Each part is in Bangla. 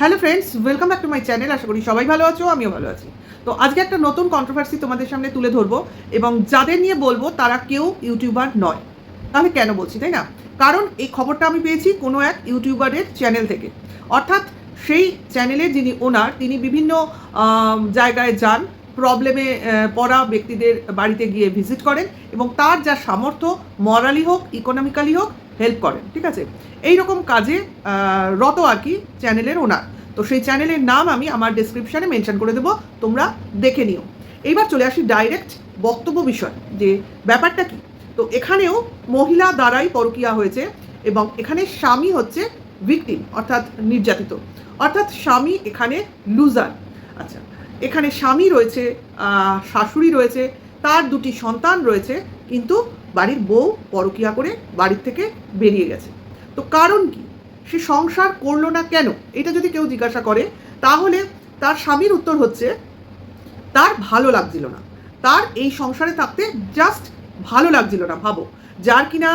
Hello friends welcome back to my channel আশা করি সবাই ভালো আছো, আমিও ভালো আছি। তো আজকে একটা নতুন কন্ট্রোভার্সি তোমাদের সামনে তুলে ধরবো এবং যাদের নিয়ে বলব তারা কেউ ইউটিউবার নয়। তাহলে কেন বলছি, তাই না? কারণ এই খবরটা আমি পেয়েছি কোনো এক ইউটিউবারের চ্যানেল থেকে। অর্থাৎ সেই চ্যানেলের যিনি ওনার, তিনি বিভিন্ন জায়গায় যান প্রবলেমে পড়া ব্যক্তিদের বাড়িতে গিয়ে ভিজিট করেন এবং তার যা সামর্থ্য মরালি হোক ইকোনমিক্যালি হোক হেল্প করেন, ঠিক আছে? এই রকম কাজে রত আর কি চ্যানেলের ওনার। তো সেই চ্যানেলের নাম আমি আমার ডেসক্রিপশনে মেনশন করে দেবো, তোমরা দেখে নিও। এইবার চলে আসি ডাইরেক্ট বক্তব্য বিষয়, যে ব্যাপারটা কি? তো এখানেও মহিলা দ্বারাই পরকিয়া হয়েছে এবং এখানে স্বামী হচ্ছে ভিকটিম অর্থাৎ নির্যাতিত। অর্থাৎ স্বামী এখানে লুজার আচ্ছা এখানে স্বামী রয়েছে শাশুড়ি রয়েছে, তার দুটি সন্তান রয়েছে, কিন্তু বাড়ির বউ পরকিয়া করে বাড়ির থেকে বেরিয়ে গেছে। তো কারণ কি? সে সংসার করল না কেন? এটা যদি কেউ জিজ্ঞাসা করে, তাহলে তার স্বামীর উত্তর হচ্ছে, তার ভালো লাগছিল না। তার এই সংসারে থাকতে জাস্ট ভালো লাগছিল না, ভাবো। যার কিনা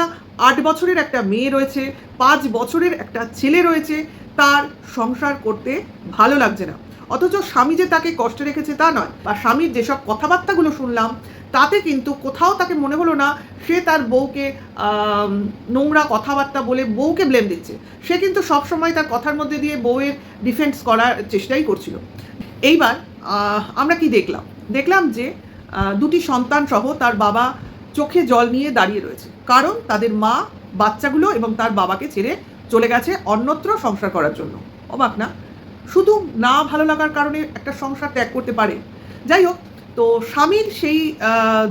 আট বছরের একটা মেয়ে রয়েছে, পাঁচ বছরের একটা ছেলে রয়েছে, তার সংসার করতে ভালো লাগছে না। অথচ স্বামী যে তাকে কষ্টে রেখেছে তা নয়। বা স্বামীর যেসব কথাবার্তাগুলো শুনলাম তাতে কিন্তু কোথাও তাকে মনে হলো না, সে তার বউকে নোংরা কথাবার্তা বলে বউকে ব্লেম দিচ্ছে। সে কিন্তু সবসময় তার কথার মধ্যে দিয়ে বউয়ের ডিফেন্স করার চেষ্টাই করছিল। এইবার আমরা কি দেখলাম? দেখলাম যে দুটি সন্তান সহ তার বাবা চোখে জল নিয়ে দাঁড়িয়ে রয়েছে। কারণ তাদের মা, বাচ্চাগুলো এবং তার বাবাকে ছেড়ে চলে গেছে অন্যত্র সংসার করার জন্য। অবাক না? শুধু না ভালো লাগার কারণে একটা সংসার ত্যাগ করতে পারে। যাই হোক তো স্বামীর সেই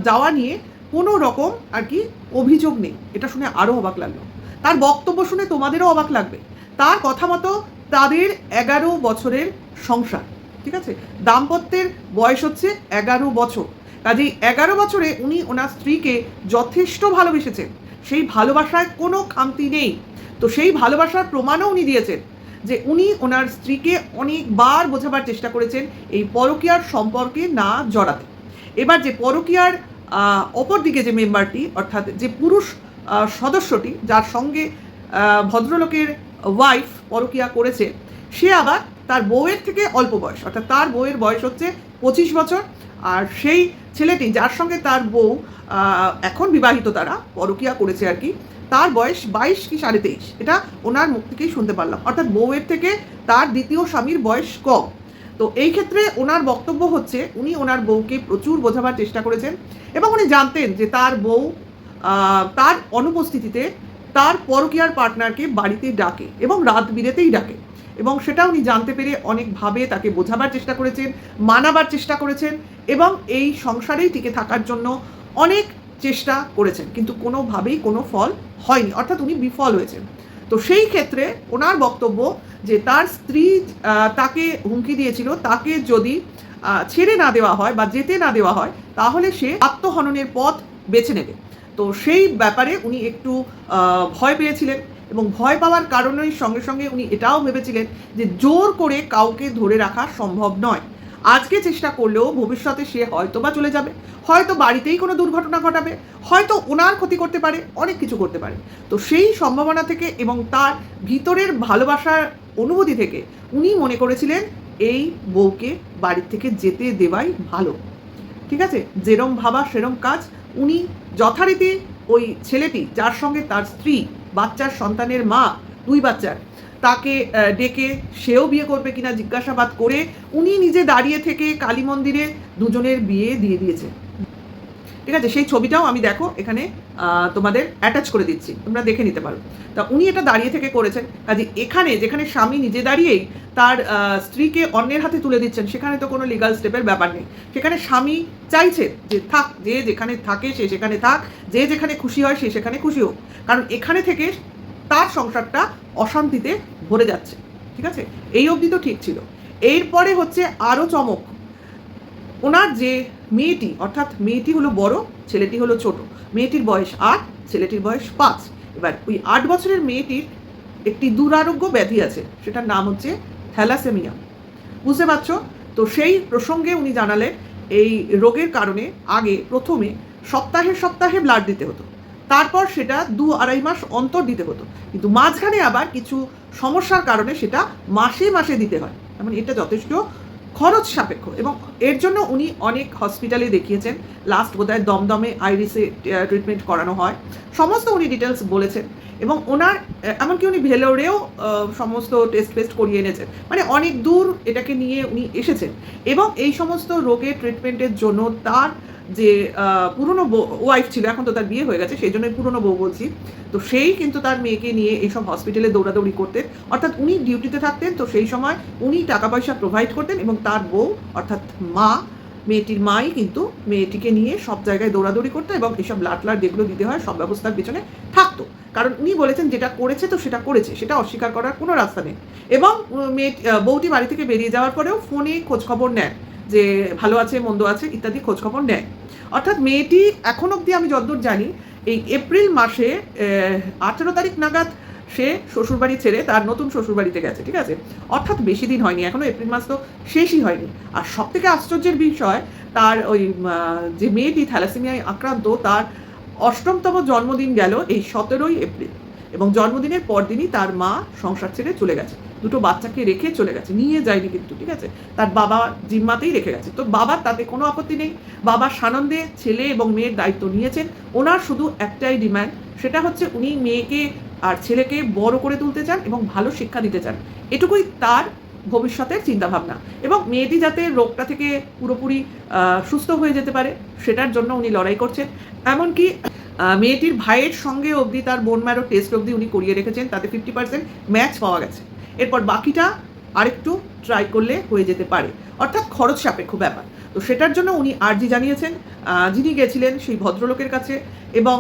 যাওয়া নিয়ে কোনো রকম আর কি অভিযোগ নেই। এটা শুনে আরও অবাক লাগল। তার বক্তব্য শুনে তোমাদেরও অবাক লাগবে। তার কথা মতো তাদের এগারো বছরের সংসার, ঠিক আছে? দাম্পত্যের বয়স হচ্ছে এগারো বছর। কাজেই এগারো বছরে উনি ওনার স্ত্রীকে যথেষ্ট ভালোবেসেছেন। সেই ভালোবাসায় কোনো খামতি নেই। তো সেই ভালোবাসার প্রমাণও উনি দিয়েছেন। যে উনি ওনার স্ত্রীকে অনেকবার বোঝাবার চেষ্টা করেছেন এই পরকীয়ার সম্পর্কে না জড়াতে। এবার যে পরকীয়ার আহ, অপর দিকে যে মেম্বারটি অর্থাৎ যে পুরুষ সদস্যটি যার সঙ্গে ভদ্রলোকের ওয়াইফ পরকীয়া করেছে সে আবার তার বউয়ের থেকে অল্প বয়স অর্থাৎ তার বউয়ের বয়স হচ্ছে পঁচিশ বছর আর সেই ছেলেটি যার সঙ্গে তার বউ এখন বিবাহিত তারা পরকীয়া করেছে আর কি তার বয়স বাইশ কি সাড়ে তেইশ। এটা ওনার মুখ থেকেই শুনতে পারলাম। অর্থাৎ বউয়ের থেকে তার দ্বিতীয় স্বামীর বয়স কম। তো এই ক্ষেত্রে ওনার বক্তব্য হচ্ছে, উনি ওনার বউকে প্রচুর বোঝাবার চেষ্টা করেছেন এবং উনি জানতেন যে তার বউ তার অনুপস্থিতিতে তার পরকীয়ার পার্টনারকে বাড়িতে ডাকে এবং রাত বিরেতেই ডাকে। এবং সেটা উনি জানতে পেরে অনেকভাবে তাকে বোঝাবার চেষ্টা করেছেন, মানাবার চেষ্টা করেছেন এবং এই সংসারেই টিকে থাকার জন্য অনেক চেষ্টা করেছেন, কিন্তু কোনোভাবেই কোনো ফল হয়নি, অর্থাৎ উনি বিফল হয়েছেন। তো সেই ক্ষেত্রে ওনার বক্তব্য যে তার স্ত্রী তাকে হুমকি দিয়েছিল, তাকে যদি ছেড়ে না দেওয়া হয় বা যেতে না দেওয়া হয়, তাহলে সে আত্মহননের পথ বেছে নেবে। তো সেই ব্যাপারে উনি একটু ভয় পেয়েছিলেন এবং ভয় পাওয়ার কারণেই সঙ্গে সঙ্গে উনি এটাও ভেবেছিলেন যে জোর করে কাউকে ধরে রাখা সম্ভব নয়। আজকে চেষ্টা করলেও ভবিষ্যতে সে হয়তো বা চলে যাবে, হয়তো বাড়িতেই কোনো দুর্ঘটনা ঘটাবে, হয়তো ওনার ক্ষতি করতে পারে, অনেক কিছু করতে পারে। তো সেই সম্ভাবনা থেকে এবং তার ভিতরের ভালোবাসার অনুভূতি থেকে উনি মনে করেছিলেন, এই বউকে বাড়ির থেকে যেতে দেওয়াই ভালো। ঠিক আছে? যেরম ভাবা সেরম কাজ। উনি যথারীতি ওই ছেলেটি, যার সঙ্গে তার স্ত্রী, বাচ্চার সন্তানের মা, দুই বাচ্চার তাকে ডেকে সেও বিয়ে করবে কিনা জিজ্ঞাসাবাদ করে উনি নিজে দাঁড়িয়ে থেকে কালী মন্দিরে দুজনের বিয়ে দিয়ে দিয়েছে। ঠিক আছে? সেই ছবিটাও আমি দেখো, এখানে তোমাদের অ্যাটাচ করে দিচ্ছি। তোমরা দেখে নিতে পারো। তা উনি এটা দাঁড়িয়ে থেকে করেছেন। কাজে এখানে, যেখানে স্বামী নিজে দাঁড়িয়েই তার স্ত্রীকে অন্যের হাতে তুলে দিচ্ছেন, সেখানে তো কোনো লিগাল স্টেপের ব্যাপার নেই। সেখানে স্বামী চাইছে যে থাক, যে যেখানে থাকে সে সেখানে থাক, যে যেখানে খুশি হয় সে সেখানে খুশি হোক। কারণ এখানে থেকে তার সংসারটা অশান্তিতে ভরে যাচ্ছে, ঠিক আছে? এই অবধি তো ঠিক ছিল। এরপরে হচ্ছে আরও চমক। ওনার যে মেয়েটি, অর্থাৎ মেয়েটি হলো বড়, ছেলেটি হলো ছোট। মেয়েটির বয়স আট, ছেলেটির বয়স পাঁচ। এবার ওই আট বছরের মেয়েটির একটি দুরারোগ্য ব্যাধি আছে, সেটার নাম হচ্ছে থ্যালাসেমিয়া। বুঝতে পারছ? তো সেই প্রসঙ্গে উনি জানালেন, এই রোগের কারণে আগে প্রথমে সপ্তাহে সপ্তাহে ব্লাড দিতে হতো। তারপর সেটা দু আড়াই মাস অন্তর দিতে হতো। কিন্তু মাঝখানে আবার কিছু সমস্যার কারণে সেটা মাসে মাসে দিতে হয়। মানে এটা যথেষ্ট খরচ সাপেক্ষ এবং এর জন্য উনি অনেক হসপিটালে দেখিয়েছেন। লাস্ট বোধহয় দমদমে আইরিসে ট্রিটমেন্ট করানো হয়। সমস্ত উনি ডিটেলস বলেছেন এবং ওনার এমনকি উনি ভেলোরেও সমস্ত টেস্ট ফেস্ট করিয়ে এনেছেন। মানে অনেক দূর এটাকে নিয়ে উনি এসেছেন। এবং এই সমস্ত রোগের ট্রিটমেন্টের জন্য তার যে পুরনো ওয়াইফ ছিল, এখন তো তার বিয়ে হয়ে গেছে, সেই জন্যই পুরনো বউ বলছি। তো সেই কিন্তু তার মেয়েকে নিয়ে এইসব হসপিটালে দৌড়াদৌড়ি করতেন। অর্থাৎ উনি ডিউটিতে থাকতেন, তো সেই সময় উনি টাকা পয়সা প্রোভাইড করতেন এবং তার বউ, অর্থাৎ মা, মেয়েটির মাই কিন্তু মেয়েটিকে নিয়ে সব জায়গায় দৌড়াদৌড়ি করতো এবং এইসব লাট লাট যেগুলো দিতে হয়, সব ব্যবস্থার পিছনে থাকতো। কারণ উনি বলেছেন, যেটা করেছে তো সেটা করেছে, সেটা অস্বীকার করার কোনো রাস্তা নেই। এবং মেয়ে বউটি বাড়ি থেকে বেরিয়ে যাওয়ার পরেও ফোনে খোঁজখবর নেয়, যে ভালো আছে, মন্দ আছে, ইত্যাদি খোঁজখবর নেয়। অর্থাৎ মেয়েটি এখন অবধি আমি যতদূর জানি, এই এপ্রিল মাসে আঠেরো তারিখ নাগাদ সে শ্বশুরবাড়ি ছেড়ে তার নতুন শ্বশুরবাড়িতে গেছে, ঠিক আছে? অর্থাৎ বেশি দিন হয়নি, এখনও এপ্রিল মাস তো শেষই হয়নি। আর সব থেকে আশ্চর্যের বিষয়, তার ওই যে মেয়েটি থ্যালাসেমিয়ায় আক্রান্ত, তার অষ্টমতম জন্মদিন গেল এই সতেরোই এপ্রিল এবং জন্মদিনের পরদিনই তার মা সংসার ছেড়ে চলে গেছে। দুটো বাচ্চাকে রেখে চলে গেছে, নিয়ে যায়নি কিন্তু, ঠিক আছে? তার বাবা জিম্মাতেই রেখে গেছে। তো বাবার তাতে কোনো আপত্তি নেই। বাবা সানন্দে ছেলে এবং মেয়ের দায়িত্ব নিয়েছেন। ওনার শুধু একটাই ডিমান্ড, সেটা হচ্ছে উনি মেয়েকে আর ছেলেকে বড় করে তুলতে চান এবং ভালো শিক্ষা দিতে চান। এটুকুই তার ভবিষ্যতের চিন্তাভাবনা। এবং মেয়েটি যাতে রোগটা থেকে পুরোপুরি সুস্থ হয়ে যেতে পারে, সেটার জন্য উনি লড়াই করছেন। এমনকি মেয়েটির ভাইয়ের সঙ্গে অবধি তার বোন ম্যারো টেস্ট অবধি উনি করিয়ে রেখেছেন, তাতে ফিফটি পার্সেন্ট ম্যাচ পাওয়া গেছে। এরপর বাকিটা আরেকটু ট্রাই করলে হয়ে যেতে পারে। অর্থাৎ খরচ সাপেক্ষ ব্যাপার। তো সেটার জন্য উনি আর্জি জানিয়েছেন যিনি গেছিলেন সেই ভদ্রলোকের কাছে এবং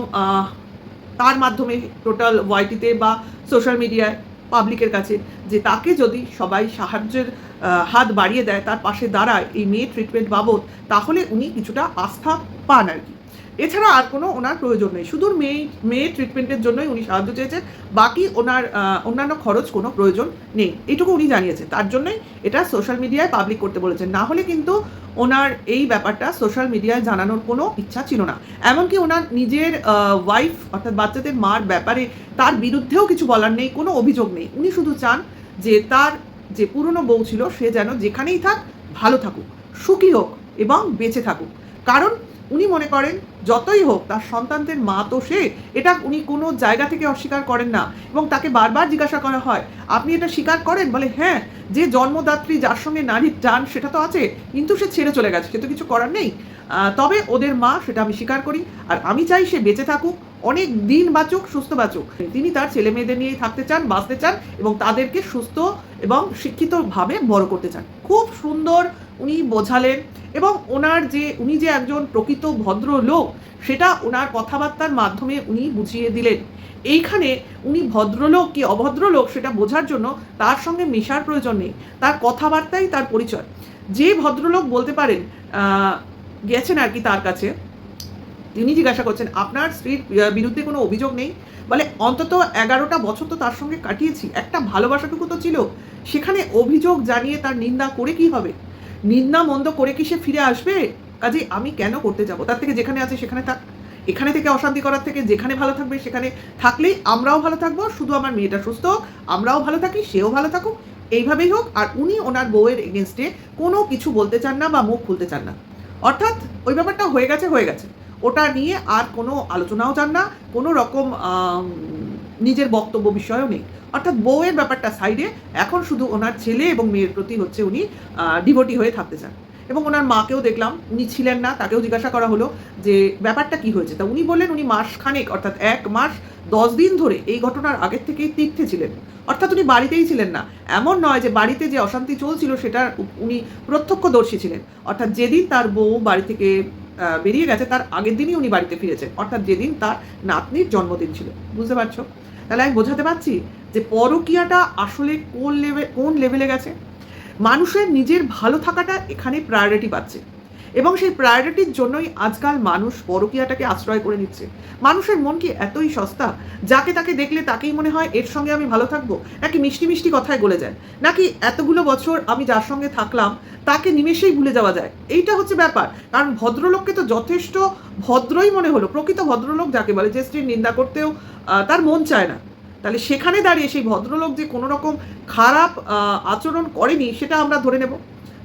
তার মাধ্যমে টোটাল ওয়াইটিতে বা সোশ্যাল মিডিয়ায় পাবলিকের কাছে যে তাকে যদি সবাই সাহায্যের হাত বাড়িয়ে দেয়, তার পাশে দাঁড়ায় এই মেয়ে ট্রিটমেন্ট বাবদ, তাহলে উনি কিছুটা আস্থা পান আর কি। এছাড়া আর কোনো ওনার প্রয়োজন নেই। শুধু মেয়ে মেয়ে ট্রিটমেন্টের জন্যই উনি সাহায্য চেয়েছেন। বাকি ওনার অন্যান্য খরচ কোনো প্রয়োজন নেই। এটুকু উনি জানিয়েছেন। তার জন্যই এটা সোশ্যাল মিডিয়ায় পাবলিক করতে বলেছেন। না হলে কিন্তু ওনার এই ব্যাপারটা সোশ্যাল মিডিয়ায় জানানোর কোনো ইচ্ছা ছিল না। এমনকি ওনার নিজের ওয়াইফ অর্থাৎ বাচ্চাদের মার ব্যাপারে তার বিরুদ্ধেও কিছু বলার নেই, কোনো অভিযোগ নেই। উনি শুধু চান যে তার যে পুরনো বউ ছিল, সে যেন যেখানেই থাক ভালো থাকুক, সুখী হোক এবং বেঁচে থাকুক। কারণ উনি মনে করেন, যতই হোক, তার সন্তানদের মা তো সে, এটা উনি কোনো জায়গা থেকে অস্বীকার করেন না এবং তাকে বারবার জিজ্ঞাসা করা হয়, আপনি এটা স্বীকার করেন? বলে হ্যাঁ যে জন্মদাত্রী যার সঙ্গে নারীর টান, সেটা তো আছে, কিন্তু সে ছেড়ে চলে গেছে, সে তো কিছু করার নেই। তবে ওদের মা সেটা আমি স্বীকার করি, আর আমি চাই সে বেঁচে থাকুক, অনেক দিন বাঁচুক, সুস্থ বাঁচুক। তিনি তার ছেলে মেয়েদের নিয়েই থাকতে চান, বাঁচতে চান এবং তাদেরকে সুস্থ এবং শিক্ষিতভাবে বড় করতে চান। খুব সুন্দর উনি বোঝালেন এবং ওনার যে, উনি যে একজন প্রকৃত ভদ্র লোক সেটা ওনার কথাবার্তার মাধ্যমে উনি বুঝিয়ে দিলেন। এইখানে উনি ভদ্রলোক কি অভদ্রলোক সেটা বোঝার জন্য তার সঙ্গে মেশার প্রয়োজন নেই। তার কথাবার্তাই তার পরিচয়। যে ভদ্রলোক বলতে পারেন গেছেন আর কি তার কাছে, তিনি জিজ্ঞাসা করছেন, আপনার স্ত্রীর বিরুদ্ধে কোনো অভিযোগ নেই? বলে, অন্তত এগারোটা বছর তো তার সঙ্গে কাটিয়েছি। একটা ভালোবাসাটুকু তো ছিল। সেখানে অভিযোগ জানিয়ে তার নিন্দা করে কি হবে? নিন্দা মন্দ করে কি সে ফিরে আসবে? কাজে আমি কেন করতে যাব? তার থেকে যেখানে আছে সেখানে থাক। এখানে থেকে অশান্তি করার থেকে যেখানে ভালো থাকবে সেখানে থাকলেই আমরাও ভালো থাকব, শুধু আমার মেয়েটা সুস্থ হোক, আমরাও ভালো থাকি, সেও ভালো থাকুক, এইভাবেই হোক। আর উনি ওনার বউয়ের এগেনস্টে কোনো কিছু বলতে চান না বা মুখ খুলতে চান না। অর্থাৎ ওই ব্যাপারটা হয়ে গেছে হয়ে গেছে। ওটা নিয়ে আর কোনো আলোচনাও চান না, কোনো রকম নিজের বক্তব্য বিষয়ও নেই। অর্থাৎ বউয়ের ব্যাপারটা সাইডে এখন শুধু ওনার ছেলে এবং মেয়ের প্রতি হচ্ছে উনি ডিভোটি হয়ে থাকতে চান। এবং ওনার মাকেও দেখলাম, উনি ছিলেন না, তাকেও জিজ্ঞাসা করা হলো যে ব্যাপারটা কি হয়েছে? তা উনি বললেন, উনি মাস খানেক অর্থাৎ এক মাস, দশ দিন ধরে এই ঘটনার আগের থেকেই তীর্থে ছিলেন। অর্থাৎ উনি বাড়িতেই ছিলেন না। এমন নয় যে বাড়িতে যে অশান্তি চলছিল সেটার উ- উনি প্রত্যক্ষদর্শী ছিলেন। অর্থাৎ যেদিন তার বউ বাড়ি থেকে বেরিয়ে গেছে, তার আগের দিনই উনি বাড়িতে ফিরেছেন। অর্থাৎ যেদিন তার নাতনির জন্মদিন ছিল। বুঝতে পারছ? তাহলে আমি বোঝাতে পারছি যে পরকীয়াটা আসলে কোন লেভেল কোন লেভেলে গেছে? মানুষের নিজের ভালো থাকাটা এখানে প্রায়োরিটি পাচ্ছে। এবং সেই প্রায়োরিটির জন্যই আজকাল মানুষ পরকীয়াটাকে আশ্রয় করে নিচ্ছে। মানুষের মন কি এতই সস্তা? যাকে তাকে দেখলে তাকেই মনে হয়, এর সঙ্গে আমি ভালো থাকব? নাকি মিষ্টি মিষ্টি কথায় গলে যায়? নাকি এতগুলো বছর আমি যার সঙ্গে থাকলাম, তাকে নিমেষেই ভুলে যাওয়া যায়? এইটা হচ্ছে ব্যাপার। কারণ ভদ্রলোককে তো যথেষ্ট ভদ্রই মনে হলো, প্রকৃত ভদ্রলোক যাকে বলে যে স্ত্রীর নিন্দা করতেও তার মন চায় না। তাহলে সেখানে দাঁড়িয়ে সেই ভদ্রলোক যে কোনো রকম খারাপ আচরণ করেনি, সেটা আমরা ধরে নেব।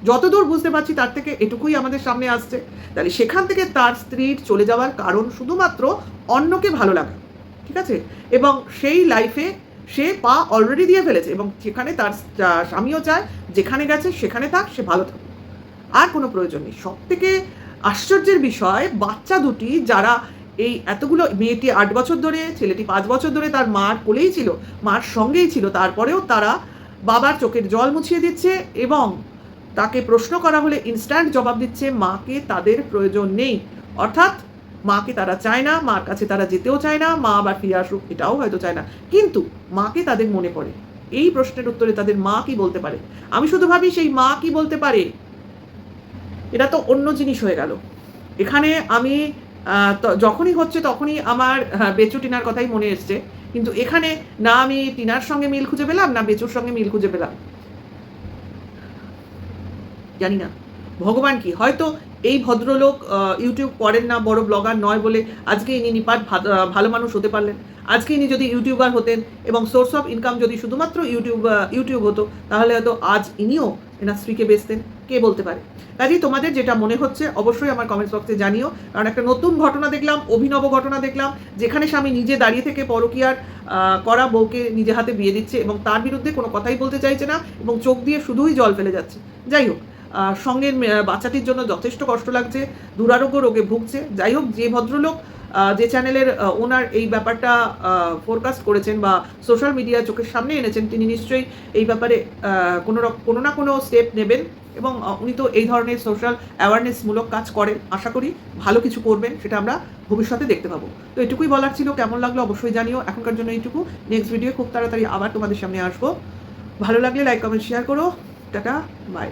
যতদূর বুঝতে পারছি, তার থেকে এটুকুই আমাদের সামনে আসছে। তাহলে সেখান থেকে তার স্ত্রীর চলে যাওয়ার কারণ শুধুমাত্র অন্যকে ভালো লাগা, ঠিক আছে? এবং সেই লাইফে সে পা অলরেডি দিয়ে ফেলেছে এবং সেখানে তার স্বামীও চায়, যেখানে গেছে, সেখানে থাক, সে ভালো থাকুক। আর কোনো প্রয়োজন নেই। সব থেকে আশ্চর্যের বিষয়, বাচ্চা দুটি যারা এই এতগুলো মেয়েটি আট বছর ধরে, ছেলেটি পাঁচ বছর ধরে তার মার কোলেই ছিল, মার সঙ্গেই ছিল, তারপরেও তারা বাবার চোখের জল মুছিয়ে দিচ্ছে এবং তাকে প্রশ্ন করা হলে ইনস্ট্যান্ট জবাব দিচ্ছে মাকে তাদের প্রয়োজন নেই। অর্থাৎ মাকে তারা চায় না, মার কাছে তারা যেতেও চায় না, মা আবার ফিরে আসুক এটাও হয়তো চায় না। কিন্তু মাকে তাদের মনে পড়ে। এই প্রশ্নের উত্তরে তাদের মা কি বলতে পারে? আমি শুধু ভাবি সেই মা কি বলতে পারে? এটা তো অন্য জিনিস হয়ে গেল। এখানে আমি যখনই হচ্ছে তখনই আমার বেচু টিনার কথাই মনে এসছে। কিন্তু এখানে না আমি টিনার সঙ্গে মিল খুঁজে পেলাম, না বেচুর সঙ্গে মিল খুঁজে পেলাম। জানি না। ভগবান কি? হয়তো এই ভদ্রলোক ইউটিউব করেন না, বড় ব্লগার নয় বলে আজকে ইনি নিপাট ভালো মানুষ হতে পারলেন। আজকে ইনি যদি ইউটিউবার হতেন এবং সোর্স অফ ইনকাম যদি শুধুমাত্র ইউটিউব ইউটিউব হতো, তাহলে হয়তো আজ ইনিও এনার স্ত্রীকে বেচতেন, কে বলতে পারে? কাজেই তোমাদের যেটা মনে হচ্ছে, অবশ্যই আমার কমেন্টস বক্সে জানিও। কারণ একটা নতুন ঘটনা দেখলাম, অভিনব ঘটনা দেখলাম, যেখানে স্বামী নিজে দাঁড়িয়ে থেকে পরকীয়ার করা বউকে নিজে হাতে বিয়ে দিচ্ছে এবং তার বিরুদ্ধে কোনো কথাই বলতে চাইছে না এবং চোখ দিয়ে শুধুই জল ফেলে যাচ্ছে। যাই হোক মেয়ে- বাচ্চাটির জন্য যথেষ্ট কষ্ট লাগছে, দুরারোগ্য রোগে ভুগছে। যাই হোক, যে ভদ্রলোক যে চ্যানেলের ওনার এই ব্যাপারটা ফোরকাস্ট করেছেন বা সোশ্যাল মিডিয়া চোখের সামনে এনেছেন, তিনি নিশ্চয়ই এই ব্যাপারে কোনো কোনো না কোনো স্টেপ নেবেন এবং উনি তো এই ধরনের সোশ্যাল অ্যাওয়ারনেসমূলক কাজ করেন। আশা করি ভালো কিছু করবেন, সেটা আমরা ভবিষ্যতে দেখতে পাবো। তো এটুকুই বলার ছিল, কেমন লাগল অবশ্যই জানিও। এখনকার জন্য এইটুকু। নেক্সট ভিডিও খুব তাড়াতাড়ি আবার তোমাদের সামনে আসব। ভালো লাগলে লাইক কমেন্ট শেয়ার করো। Tata bye